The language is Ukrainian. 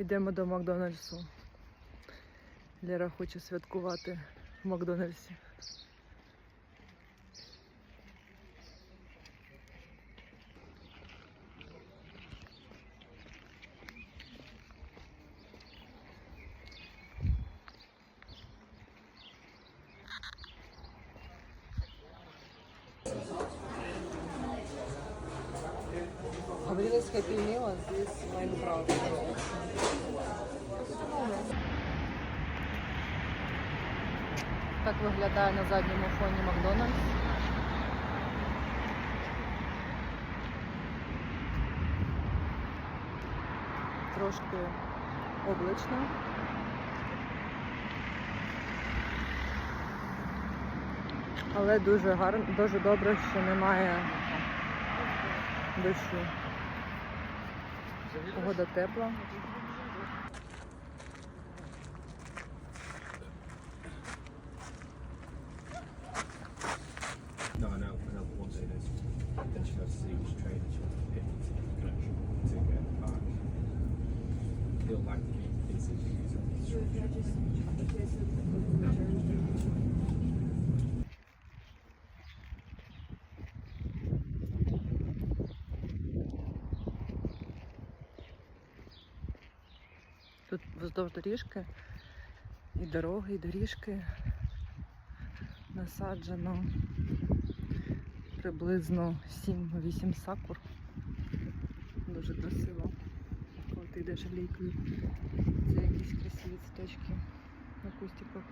Йдемо до Макдональдсу. Лера хоче святкувати в Макдональдсі. Говорили з Happy Meal, а здесь Майнкрафт. Так виглядає на задньому фоні Макдональдс. Трошки облачно. Але дуже гарно, дуже добре, що немає дощу. Погода тепла. No, I know, Тут вздовж доріжки і дороги, і доріжки насаджено приблизно 7-8 сакур. Дуже красиво. Коли ти йдеш лікою. це якісь красиві цвіточки на кустиках.